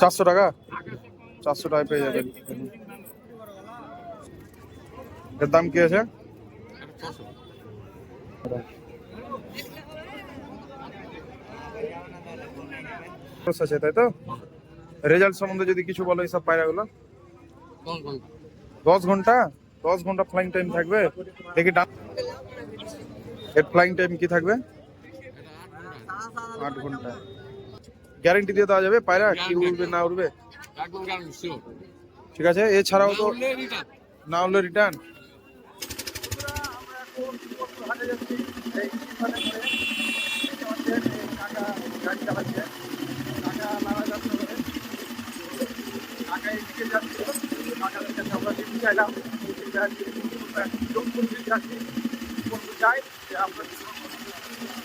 চারশো টাকা? চারশো টাকায় পেয়ে যাবেন। এর দাম কি আছে? তাই তো? রেজাল্ট সম্বন্ধে যদি কিছু বলো এইসব পায়রাগুলো। দশ ঘণ্টা? দশ ঘণ্টা ফ্লাইং টাইম থাকবে? দেখি ডান এর ফ্লাইং টাইম কি থাকবে? আট ঘণ্টা। গ্যারেন্টি দিয়ে দেওয়া যাবে পায়রা কি উড়বে না উড়বে একদম ঠিক আছে এছাড়াও তো না হলে রিটার্ন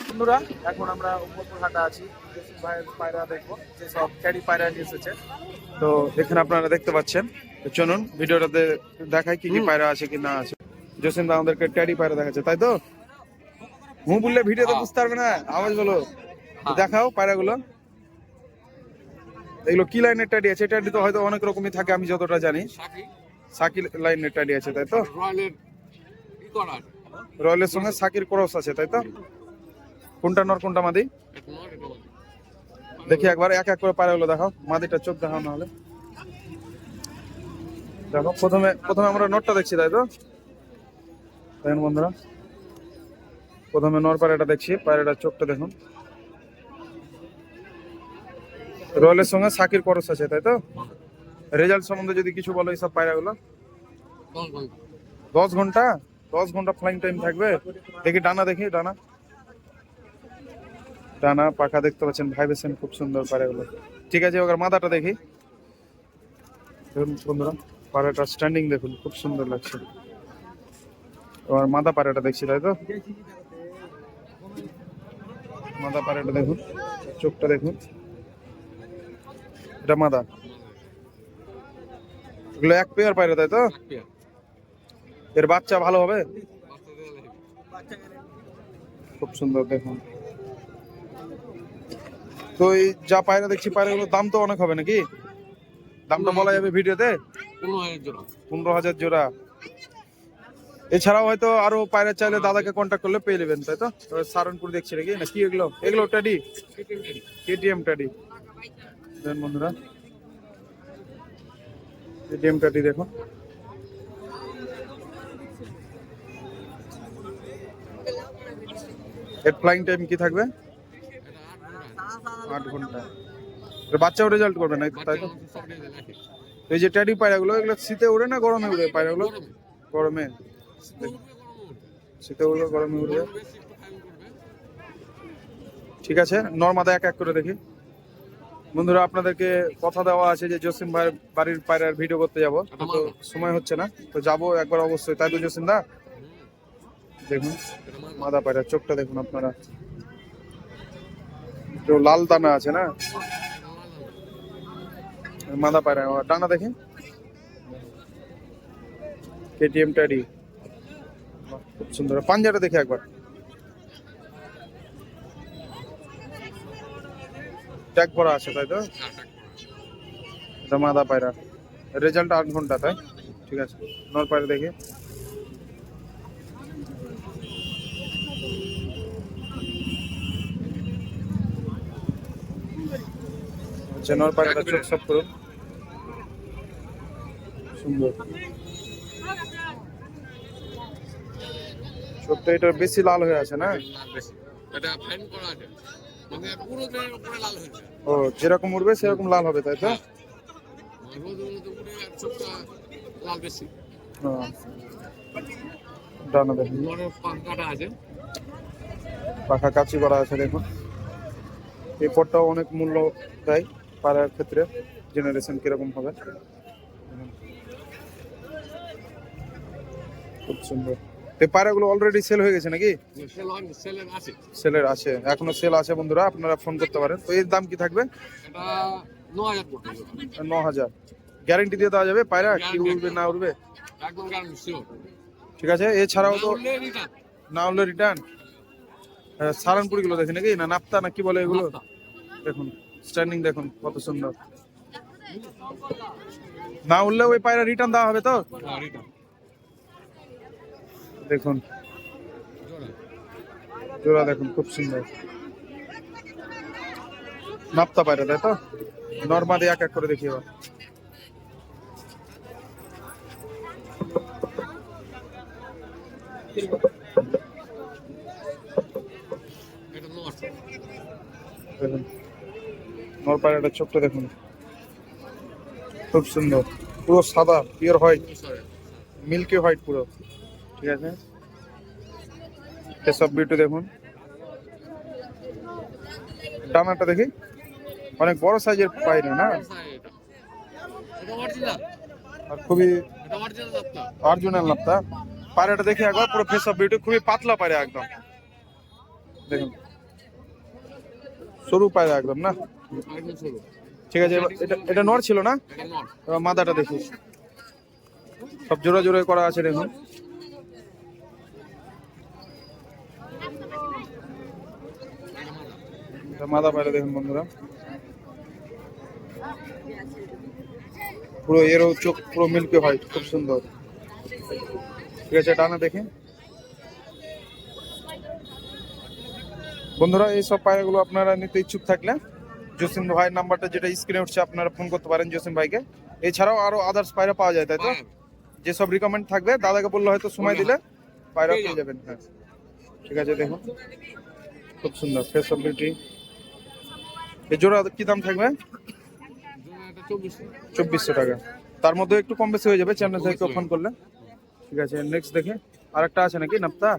বন্ধুরা এখন আমরা উপরপুর হাটা আছি। পায়রা দেখব যে সব ক্যারি পায়রা নিয়ে এসেছে। তো এখানে আপনারা দেখতে পাচ্ছেন। তো চলুন ভিডিওটাতে দেখাই কি কি পায়রা আছে কি না আছে। জসিম দা আমাদেরকে ট্যাডি পায়রা দেখাচ্ছে তাই তো? হু বললে ভিডিওতে বুঝতে পারবে না আওয়াজ বলো তো দেখাও পায়রাগুলো। এগুলো কি লাইনের ট্যাডি আছে? ট্যাডি তো হয়তো অনেক রকমই থাকে আমি যতটা জানি। সাকি। লাইনের ট্যাডি আছে তাই তো? রয়্যালের সঙ্গে সাকির ক্রস আছে তাই তো? কোনটা নর কোনটা মাদি। দেখি একবার এক এক করে পায়রাগুলো দেখাও। মাদিটা চোখ দেখাও নাহলে। দেখো প্রথমে প্রথমে আমরা নটটা দেখছি তাই তো? দেখেন বন্ধুরা। প্রথমে নর পায়রাটা দেখছি পায়রাটার চোখটা দেখুন। রয়্যালের সঙ্গে সাকির করস আছে তাই তো? রেজাল্ট সম্বন্ধে যদি কিছু বলো এইসব পায়রাগুলো? দশ ঘণ্টা। দশ ঘণ্টা? ফ্লাইং টাইম থাকবে? দেখি ডানা দেখি ডানা। ডানা পাখা দেখতে পাচ্ছেন ভাইবেশন খুব সুন্দর পায়রাগুলো ঠিক আছে ওখানে মাথাটা দেখি। দেখুন বন্ধুরা পায়রাটা স্ট্যান্ডিং দেখুন খুব সুন্দর লাগছে। ওর মাথা পায়রাটা দেখছি তাই তো? মাথা পায়রাটা দেখুন চোখটা দেখুন। এটা মাথা। এগুলো এক পেয়ার পায়রা তাই তো? এর বাচ্চা ভালো হবে। খুব সুন্দর দেখুন। তো এই যা পায়রা দেখছি পায়রাগুলোর দাম তো অনেক হবে নাকি? দামটা বলা যাবে ভিডিওতে? পনেরো হাজার জোড়া। এছাড়াও হয়তো আরও পায়রা চাইলে দাদাকে কন্ট্যাক্ট করলে পেয়ে নেবেন তাই তো? সারনপুর দেখছি নাকি? না কি এগুলো? এগুলো টাডি কেটিএম টাডি দেখুন বন্ধুরা। কেটিএম টাডি দেখুন। এর ফ্লাইং টাইম কি থাকবে? আট ঘণ্টা বাচ্চাও রেজাল্ট করবে না তাই তো? এই যে ট্যাডি পায়রাগুলো, এগুলো শীতে উড়ে না গরমে উড়ে পায়রাগুলো গরমে। শীতে। উড়বে, গরমে উড়বে। ঠিক আছে, নর্মাদা এক এক করে দেখি বন্ধুরা, আপনাদেরকে কথা দেওয়া আছে যে জসিম ভাই বাড়ির পায়রার ভিডিও করতে যাব তো সময় হচ্ছে না, তো যাব একবার অবশ্যই তাই তো জসিম দা দেখুন, মাদা পায়রা চোখটা দেখুন আপনারা তো লাল দানা আছে না মাদা পায়রা ডানা দেখি কেটিএম টাডি খুব সুন্দর পাঞ্জাটা দেখি একবার ট্যাগ করা আছে তাই তো এটা মাদা পায়রা রেজাল্ট আট ঘণ্টা তাই ঠিক আছে নর পায়রা দেখি আচ্ছা নর পায়রাটা চোখ সব করুন সুন্দর চোখটা এটা বেশি লাল হয়ে আছে না এটা fine করা আছে। মানে পুরো দেহের উপরে লাল হয়ে যায়। ও যেরকম উঠবে সেরকম লাল হবে তাই তো হ্যাঁ। হ্যাঁ। ডানা দেখুন। পাখা কাচি করা আছে দেখুন এই পটটাও অনেক মূল্য দেয় পাড়ার ক্ষেত্রে জেনারেশন কীরকম হবে? খুব সুন্দর। এই পায়রাগুলো অলরেডি সেল হয়ে গেছে নাকি? সেল সেলের আছে। এখনও সেল আছে বন্ধুরা আপনারা ফোন করতে পারেন। তো এর দাম কি থাকবে? ন হাজার। গ্যারেন্টি দিয়ে দেওয়া যাবে পায়রা কি উঠবে না উঠবে। ঠিক আছে এছাড়াও তো না হলে রিটার্ন সারানপুরি গুলো দেখি নাকি? না নাপ্তা না কি বলে এগুলো? দেখুন। স্ট্যান্ডিং দেখুন কত সুন্দর। না উঠলে ওই পায়রা রিটার্ন দেওয়া হবে তো? দেখুন। জোড়া। দেখুন খুব সুন্দর। নাপ্তা পায়রা তাই তো? নর্মালি এক এক করে দেখি এবার। দেখুন। নর পায়রাটা চোখটা দেখুন। খুব সুন্দর। পুরো সাদা পিওর হোয়াইট মিল্কি হোয়াইট পুরো। ঠিক আছে? এসব বিউটি দেখুন। ডানাটা দেখি। অনেক বড় সাইজের পায়রা না। আর খুবই অরিজিনাল নাপতা পায়রাটা দেখি একবার, পুরো ফেস অফ বিউটি খুবই পাতলা পায়রা একদম। দেখুন। সরু পায়রা একদম না ঠিক আছে এটা এটা নর ছিল না? মাথাটা দেখি। সব জোড়া জোড়া করা আছে দেখুন। মাদা। পায়রা দেখুন বন্ধুরা। পুরো এরও চোখ পুরো মিল্কি হোয়াইট খুব সুন্দর। ঠিক আছে ডানা দেখে। বন্ধুরা এই সব পায়রাগুলো আপনারা নিতে ইচ্ছুক থাকলে জসিম ভাইয়ের নাম্বারটা যেটা স্ক্রিনে উঠছে আপনারা ফোন করতে পারেন জসিম ভাইকে। এছাড়াও আরও আদার্স পায়রা পাওয়া যায় তাই তো। যেসব রিকমেন্ড থাকবে দাদাকে বললে হয়তো সময় দিলে পায়রা পেয়ে যাবেন হ্যাঁ। ঠিক আছে দেখুন। খুব সুন্দর ফেস অফ বিউটি এই জোড়া কি দাম থাকবে? জোড়া এটা 2400 চব্বিশশো টাকা। তার মধ্যে একটু কম বেশি হয়ে যাবে চ্যানেল থেকে ফোন করলে। ঠিক আছে নেক্সট দেখে। আর একটা আছে নাকি নাপ্তা?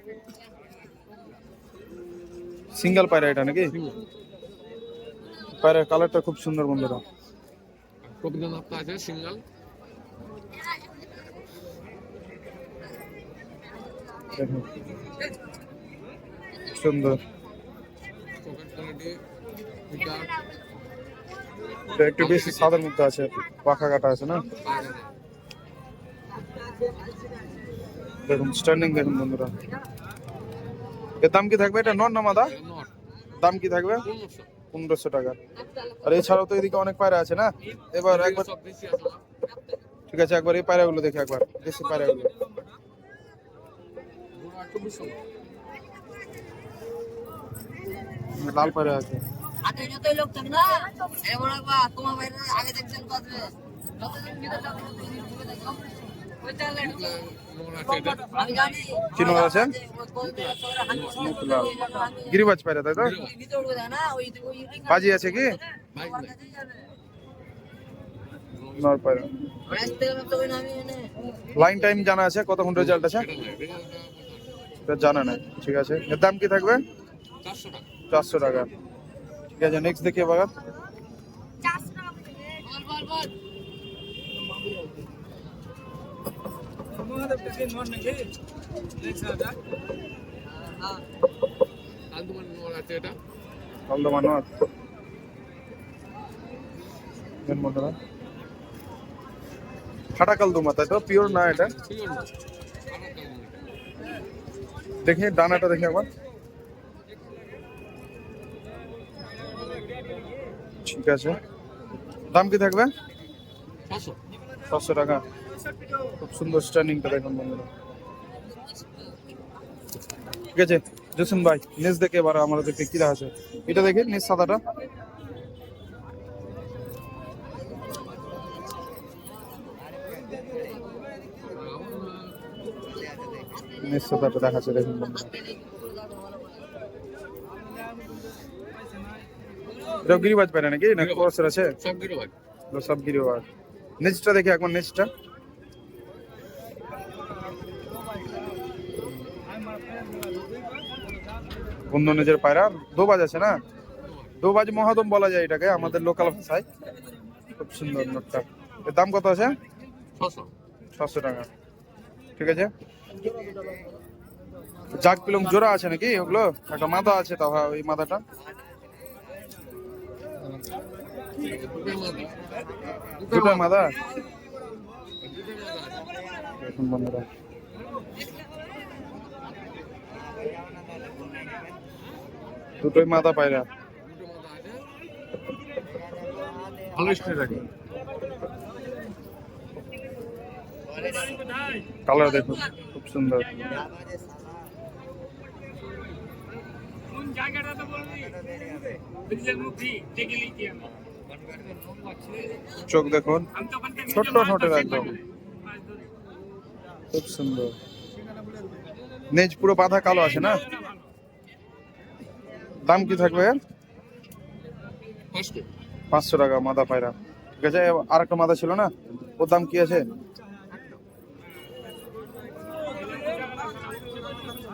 সিঙ্গেল পায়রা এটা নাকি? পায়রার কালারটা খুব সুন্দর বন্ধুরা। সিঙ্গেল সুন্দর। একটু বেশি সাদার মধ্যে আছে পাখা কাটা আছে না? দেখুন স্ট্যান্ডিং দেখুন বন্ধুরা। এর দাম কি থাকবে? এটা নন না মাদা? দাম কি থাকবে? পনেরোশো টাকা। আর এছাড়াও তো এদিকে অনেক পায়রা আছে না? এবার একবার ঠিক আছে, একবার এই পায়রাগুলো দেখি একবার। দেশি পায়রাগুলো। লাল পায়রা আছে। বাইরে আগে দেখছেন গিরিবাজ পায়রা, তাই তো? বাজি আছে কি? লাইন টাইম জানা আছে? কতক্ষণ রেজাল্ট আছে? জানা নাই, ঠিক আছে। এর দাম কি থাকবে? চারশো টাকা। ঠিক আছে নেক্সট দেখি বাগান। কালদুমা তাই তো? পিওর না এটা? দেখি ডানাটা দেখি একবার। ঠিক আছে। দাম কি থাকবে? 500 ছশো টাকা। খুব সুন্দর স্ট্যান্ডিংটা দেখুন বন্ধুরা। ঠিক আছে? জসিম ভাই নিচ দেখে এবার আমাদেরকে কি আছে এটা দেখি নিচ সাদাটা। নিচ সাদাটা দেখাচ্ছে দেখুন এটা গিরিবাজ পারে নাকি? না ক্রসের আছে? সব গিরো ভাই এগুলো সব গিরিবাজ। নিচটা দেখি একবার নিচটা বন্ধু নিজের পায়রা। দোবাজ আছে না? দোবাজ মহাদম বলা যায় এটাকে আমাদের লোকাল ভাষায়। খুব সুন্দর নোটটা। এর দাম কত আছে? 600 ছশো টাকা। ঠিক আছে? জাগ পিলম জোড়া আছে নাকি ওগুলো? একটা মাথা আছে তাও হ্যাঁ, ওই মাথাটা। দুটো মাথা? বন্ধুরা। দুটোই মাথা পায়রা। কালার দেখুন খুব সুন্দর। চোখ দেখুন ছোট্ট ছোটের একদম। খুব সুন্দর। নেজ পুরো বাঁধা কালো আছে না? দাম কি থাকবে? পাঁচশো। টাকা মাদা পায়রা। ঠিক আছে আর একটা মাদা ছিল না? ওর দাম কি আছে?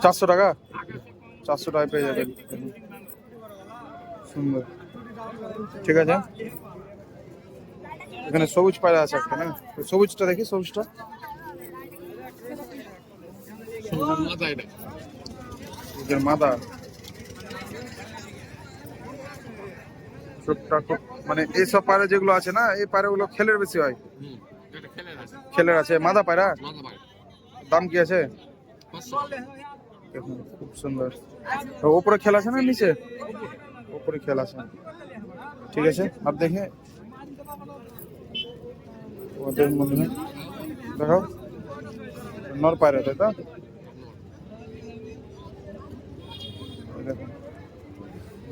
চারশো টাকা? চারশো টাকায় পেয়ে যাবেন। সুন্দর। ঠিক আছে। এখানে সবুজ পায়রা আছে একটা ওই সবুজটা দেখি সবুজটা। মাদা। ছোট্ট খুব মানে এইসব পায়রা যেগুলো আছে না, এই পায়রাগুলো খেলের বেশি হয়। খেলের আছে। মাদা পায়রা? দাম কি আছে? খুব সুন্দর। ওপরে খেলা আছে না নিচে? ওপরে খেলা আছে। ঠিক আছে, আর দেখে। ওদের হয় দেখো। নর পায়রা, তাই তো?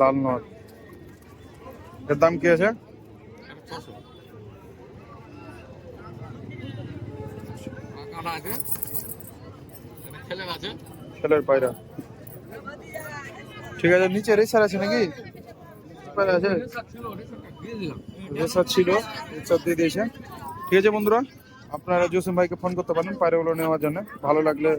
লাল নর। এর দাম কি আছে? ছেলের পায়রা। ঠিক আছে, নিচে রেসার আছে নাকি? পায়রা আছে? ছিল দিয়ে দিয়েছে। ঠিক আছে বন্ধুরা, আপনারা জোসেম ভাইকে ফোন করতে পারেন, পায়রাগুলো নেওয়ার জন্য। ভালো লাগলে